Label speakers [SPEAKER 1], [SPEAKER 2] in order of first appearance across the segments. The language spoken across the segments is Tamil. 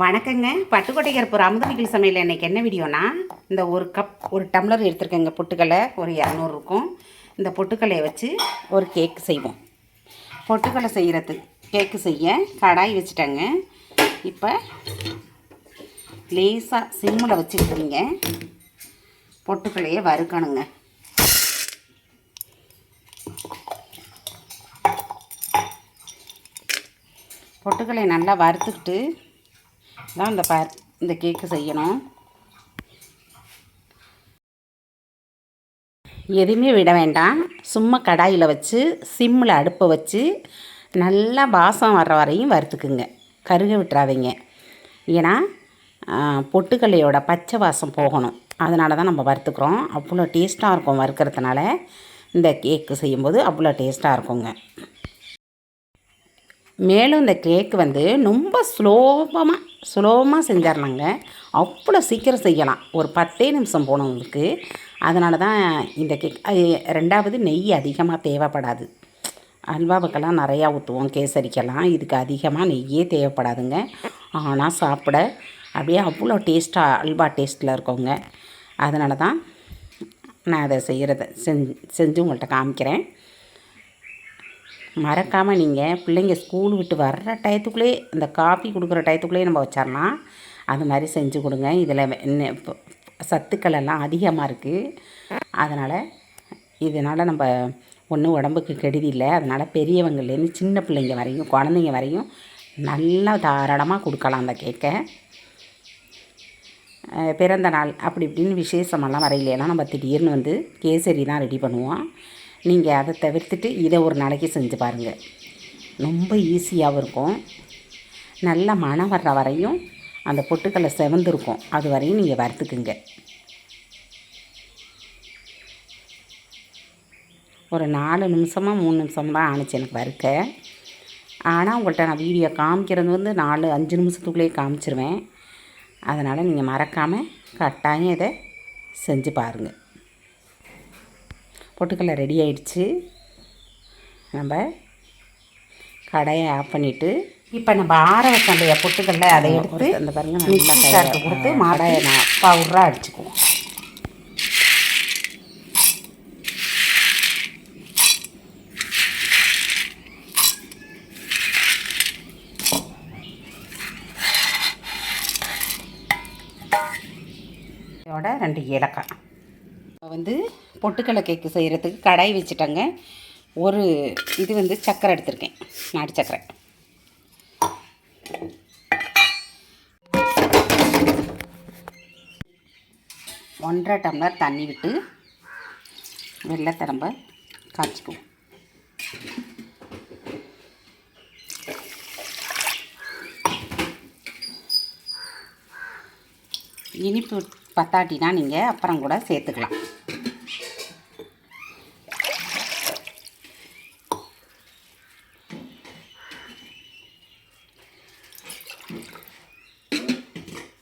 [SPEAKER 1] வணக்கங்க. பட்டுக்கோட்டை கருப்பூர் அமுதவிகள் சமையல் இன்றைக்கி என்ன வீடியோனா இந்த ஒரு கப் ஒரு டம்ளர் எடுத்துருக்கேங்க பொட்டுக்கலை ஒரு இரநூறு இருக்கும். இந்த பொட்டுக்கலையை வச்சு ஒரு கேக் செய்வோம். பொட்டுக்கலை செய்கிறது கேக்கு செய்ய கடாய் வச்சுட்டேங்க. இப்போ லேசாக சிம்மில் வச்சுக்கிட்டீங்க. பொட்டுக்கலையை வறுக்கணுங்க. பொட்டுக்கலை நல்லா வறுத்துக்கிட்டு தான் இந்த ப இந்த கேக்கு செய்யணும். எதுவுமே விட வேண்டாம். சும்மா கடாயில் வச்சு சிம்மில் அடுப்பை வச்சு நல்லா வாசம் வர்ற வரையும் வறுத்துக்குங்க. கருக விட்டுறாதீங்க. ஏன்னா பொட்டுக்கல்லையோட பச்சை வாசம் போகணும். அதனால தான் நம்ம வறுத்துக்கிறோம். அவ்வளோ டேஸ்ட்டாக இருக்கும் வறுக்கிறதுனால இந்த கேக்கு செய்யும்போது அவ்வளோ டேஸ்ட்டாக இருக்குங்க. மேலும் இந்த கேக் வந்து ரொம்ப சுலோபமாக சுலபமாக செஞ்சிடலாங்க அவ்வளோ சீக்கிரம் செய்யலாம். ஒரு பத்தே நிமிஷம் போகணும் உங்களுக்கு. அதனால தான் இந்த கேக் ரெண்டாவது நெய் அதிகமாக தேவைப்படாது. அல்வாவுக்கெல்லாம் நிறையா ஊற்றுவோம் கேசரிக்கெல்லாம். இதுக்கு அதிகமாக நெய்யே தேவைப்படாதுங்க. ஆனால் சாப்பிட அப்படியே அவ்வளோ டேஸ்ட்டாக அல்வா டேஸ்ட்டில் இருக்கோங்க. அதனால தான் நான் அதை செய்கிறத செஞ்சு செஞ்சு உங்கள்கிட்ட காமிக்கிறேன். மறக்காமல் நீங்கள் பிள்ளைங்க ஸ்கூல் விட்டு வர்ற டயத்துக்குள்ளே இந்த காஃபி கொடுக்குற டயத்துக்குள்ளேயே நம்ம வச்சிடலாம் அது மாதிரி செஞ்சு கொடுங்க. இதில் என்ன சத்துக்கள் எல்லாம் அதிகமாக இருக்குது அதனால் இதனால் நம்ம ஒன்றும் உடம்புக்கு கெடுதி இல்லை. அதனால் பெரியவங்கள்லேருந்து சின்ன பிள்ளைங்க வரையும் குழந்தைங்க வரையும் நல்லா தாராளமாக கொடுக்கலாம் அந்த கேக்கை பிறந்த நாள் அப்படி இப்படின்னு விசேஷமெல்லாம் வரையிலாம் நம்ம திடீர்னு வந்து கேசரி தான் ரெடி பண்ணுவோம். நீங்கள் அதை தவிர்த்துட்டு இதை ஒரு நாளைக்கு செஞ்சு பாருங்கள் ரொம்ப ஈஸியாகவும் இருக்கும். நல்ல மனம் வர்ற வரையும் அந்த பொட்டுக்களை செவந்திருக்கும். அது வரையும் நீங்கள் வறுத்துக்குங்க. ஒரு நாலு நிமிஷமாக மூணு நிமிஷம் தான் ஆணுச்சு எனக்கு வறுக்க. ஆனால் உங்கள்கிட்ட நான் வீடியோ காமிக்கிறது வந்து நாலு அஞ்சு நிமிஷத்துக்குள்ளேயே காமிச்சிருவேன். அதனால் நீங்கள் மறக்காமல் கட்டாயம் இதை செஞ்சு பாருங்கள் பொட்டுக்கடலை ரெடி ஆயிடுச்சு. நம்ம கடையை ஆஃப் பண்ணிவிட்டு இப்போ நம்ம ஆற வச்ச பொட்டுக்கடலை அதை எடுத்து அந்த பாருங்க மிக்ஸி சாருக்கு கொடுத்து மாடையை நான் பவுடராக அடிச்சுக்குவோம். இதோட ரெண்டு ஏலக்காய். இப்போ வந்து பொட்டுக்கடலை கேக்கு செய்கிறதுக்கு கடாய் வச்சுட்டேங்க. ஒரு இது வந்து சர்க்கரை எடுத்திருக்கேன். நாட்டு சக்கரை. ஒன்றரை டம்ளர் தண்ணி விட்டு வெள்ளத்தை நம்ம காய்ச்சிக்குவோம். இனிப்பு பத்தாட்டினா நீங்கள் அப்புறம் கூட சேர்த்துக்கலாம்.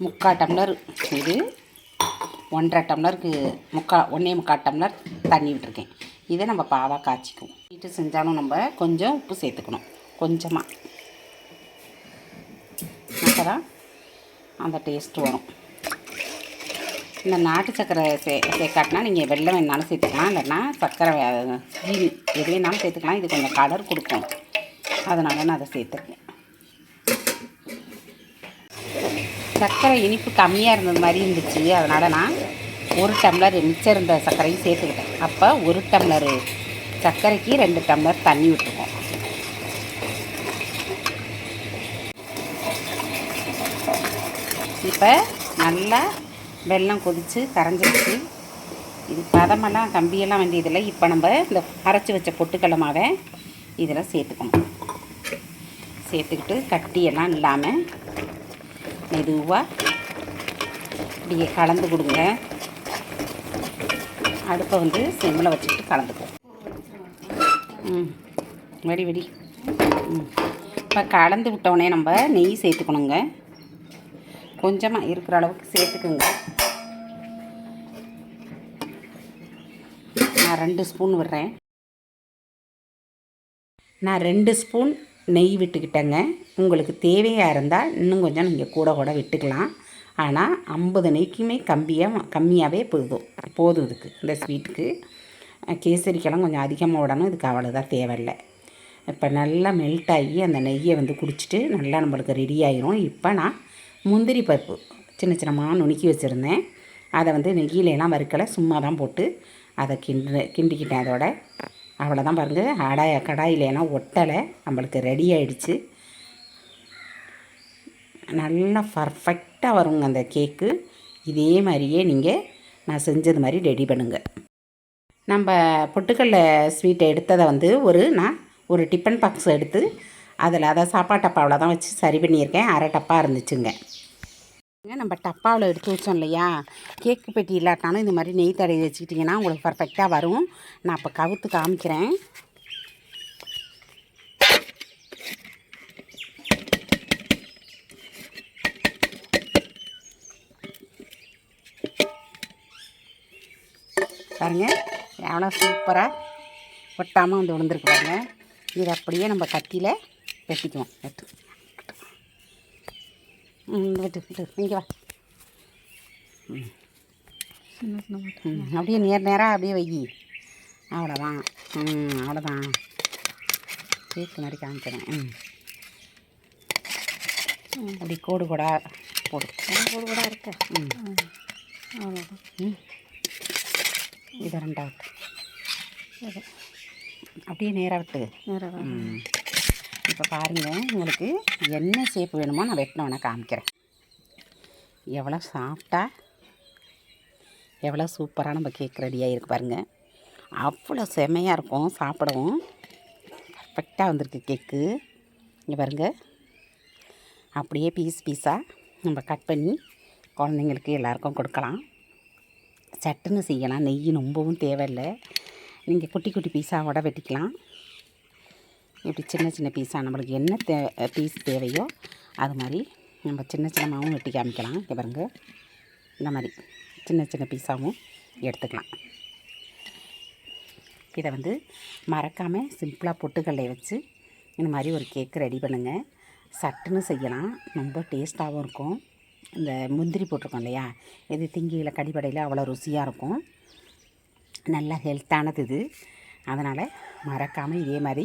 [SPEAKER 1] முக்கால் டம்ளர் இது ஒன்றரை டம்ளருக்கு முக்கா ஒன்றே முக்கால் டம்ளர் தண்ணி விட்டுருக்கேன். இதை நம்ம பாவாக காய்ச்சிக்குவோம். வீட்டு செஞ்சாலும் நம்ம கொஞ்சம் உப்பு சேர்த்துக்கணும். கொஞ்சமாக அப்போ தான் அந்த டேஸ்ட்டு வரும். இந்த நாட்டு சர்க்கரை சே சேர்க்காட்டினா நீங்கள் வெள்ளம் வேணாலும் சேர்த்துக்கலாம். இல்லைன்னா சர்க்கரை சீனி எது வேணாலும் சேர்த்துக்கலாம். இது கொஞ்சம் கலர் கொடுக்கும். அதனால் நான் அதை சேர்த்துருக்கேன். சர்க்கரை இனிப்பு கம்மியாக இருந்தது மாதிரி இருந்துச்சு. அதனால் நான் ஒரு டம்ளர் மிச்சம் இருந்த சர்க்கரையும் சேர்த்துக்கிட்டேன். அப்போ ஒரு டம்ளர் சர்க்கரைக்கு ரெண்டு டம்ளர் தண்ணி விட்டுருக்கோம். இப்போ நல்லா வெல்லம் கொதித்து கரைஞ்சிருச்சு. இது பதமெல்லாம் கம்பியெல்லாம் வேண்டியதில்லை. இப்போ நம்ம இந்த அரைச்சி வச்ச பொட்டுக்கல்லமாவை இதில் சேர்த்துக்கணும். சேர்த்துக்கிட்டு கட்டியெல்லாம் இல்லாமல் மெதுவாக இப்படியே கலந்து கொடுங்க. அடுப்பை வந்து சிம்மில் வச்சுக்கிட்டு கலந்துக்குவோம். ம் வெடி வெடி. ம் இப்போ கலந்து விட்டோடனே நம்ம நெய் சேர்த்துக்கணுங்க. கொஞ்சமாக இருக்கிற அளவுக்கு சேர்த்துக்குங்க. நான் ரெண்டு ஸ்பூன் விடுறேன். நான் ரெண்டு ஸ்பூன் நெய் விட்டுக்கிட்டேங்க. உங்களுக்கு தேவையாக இருந்தால் இன்னும் கொஞ்சம் நீங்கள் கூட கூட விட்டுக்கலாம். ஆனால் ஐம்பது நெய்க்குமே கம்மியாக கம்மியாகவே போதும் போதும் இதுக்கு இந்த ஸ்வீட்டுக்கு. கேசரிக்கெல்லாம் கொஞ்சம் அதிகமாக விடணும். இதுக்கு அவ்வளோதான் தேவையில்லை. இப்போ நல்லா மெல்ட் ஆகி அந்த நெய்யை வந்து குடிச்சிட்டு நல்லா நம்மளுக்கு ரெடி ஆயிரும். இப்போ நான் முந்திரி பருப்பு சின்ன சின்னமாக நுணுக்கி வச்சுருந்தேன். அதை வந்து நெய்யிலலாம் வறுக்கலை. சும்மா தான் போட்டு அதை கிண்டு கிண்டிக்கிட்டேன் அதோட. அவ்வளோதான் பாருங்கள் அடாய கடாயிலேனா ஒட்டலை. நம்மளுக்கு ரெடி ஆயிடுச்சு. நல்லா பர்ஃபெக்டாக வருங்க அந்த கேக்கு இதே மாதிரியே நீங்கள் நான் செஞ்சது மாதிரி ரெடி பண்ணுங்கள் நம்ம பொட்டுக்கடல ஸ்வீட்டை எடுத்ததை வந்து ஒரு நான் ஒரு டிஃபன் பாக்ஸ் எடுத்து அதில் அதை சாப்பாடு டப்பாவில் தான் வச்சு சரி பண்ணியிருக்கேன். அரை டப்பா இருந்துச்சுங்க. நம்ம டப்பாவில் எடுத்து வச்சோம் இல்லையா? கேக்கு பெட்டி இல்லாட்டாலும் இந்த மாதிரி நெய் தடவி வச்சுக்கிட்டிங்கன்னா உங்களுக்கு பர்ஃபெக்டாக வரும். நான் இப்போ கவுத்து காமிக்கிறேன். பாருங்கள் எவ்வளோ சூப்பராக ஒட்டாமல் வந்து விழுந்துருக்கு பாருங்க. இது அப்படியே நம்ம கத்தியில் வெட்டிக்குவோம். எடுத்து வெட்டு வெட்டு இங்கே வா. அப்படியே நேர் நேராக அப்படியே வை. அவ்வளோதான் ம் அவ்வளோதான் கேக்கு மாதிரி காமிக்கிறேன். ம். அப்படி கோடு கூட போடு. கோடு கூட இருக்க. ம். அவ்வளோதான் ம். இது ரெண்டாவது. அப்படியே நேராக விட்டு. நேராக இப்போ பாருங்கள் உங்களுக்கு என்ன ஷேப் வேணுமோ நான் வெட்டினவனை காமிக்கிறேன். எவ்வளோ சாஃப்டாக எவ்வளோ சூப்பராக நம்ம கேக் ரெடியாக இருக்குது பாருங்கள் அவ்வளோ செமையாக இருக்கும் சாப்பிடவும். பர்ஃபெக்டாக வந்திருக்கு கேக்கு இங்கே பாருங்கள் அப்படியே பீஸ் பீஸாக நம்ம கட் பண்ணி குழந்தைங்களுக்கு எல்லாருக்கும் கொடுக்கலாம். சட்டுன்னு செய்யலாம் நெய் ரொம்பவும் தேவையில்லை. நீங்கள் குட்டி குட்டி பீஸாவோட வெட்டிக்கலாம். இப்படி சின்ன சின்ன பீஸாக நம்மளுக்கு என்ன தே பீஸ் தேவையோ அது மாதிரி நம்ம சின்ன சின்னமாகவும் வெட்டி காமிக்கலாம். இங்கே பாருங்க. இந்த மாதிரி சின்ன சின்ன பீஸாகவும் எடுத்துக்கலாம். இதை வந்து மறக்காமல் சிம்பிளாக பொட்டுக்கல்லையை வச்சு இந்த மாதிரி ஒரு கேக்கு ரெடி பண்ணுங்கள் சட்டுன்னு செய்யலாம். ரொம்ப டேஸ்ட்டாகவும் இருக்கும். இந்த முந்திரி போட்டிருக்கோம் இல்லையா? இது திங்கியில் கடிப்படையில் அவ்வளோ ருசியாக இருக்கும். நல்ல ஹெல்த்தானது இது. அதனால் மறக்காமல் இதே மாதிரி